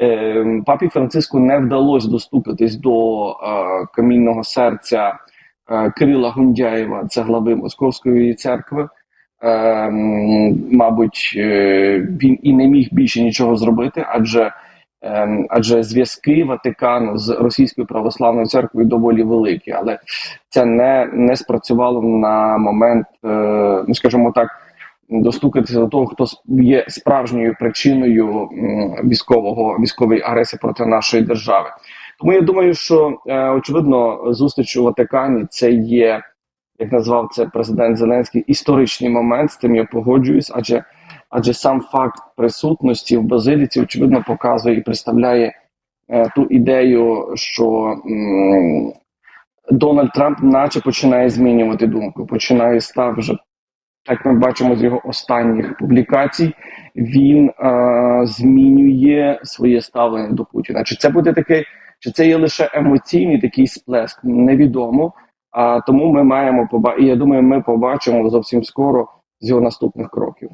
е, папі Франциску не вдалося достукатись до е, камінного серця е, Кирила Гундяєва, це глави Московської церкви. Е, мабуть, е, він і не міг більше нічого зробити, адже Ем, адже зв'язки Ватикану з Російською православною церквою доволі великі, але це не, не спрацювало на момент, ну скажімо так, достукатися до того, хто є справжньою причиною військового військової агресії проти нашої держави. Тому я думаю, що е, очевидно зустріч у Ватикані це є, як назвав це президент Зеленський, історичний момент. З тим я погоджуюсь, адже адже сам факт присутності в базиліці очевидно показує і представляє е, ту ідею, що Дональд Трамп, наче починає змінювати думку, починає став вже. Як ми бачимо з його останніх публікацій, він е, змінює своє ставлення до Путіна. Чи це буде таке, чи це є лише емоційний такий сплеск? Невідомо. А тому ми маємо поба... і я думаю, ми побачимо зовсім скоро з його наступних кроків.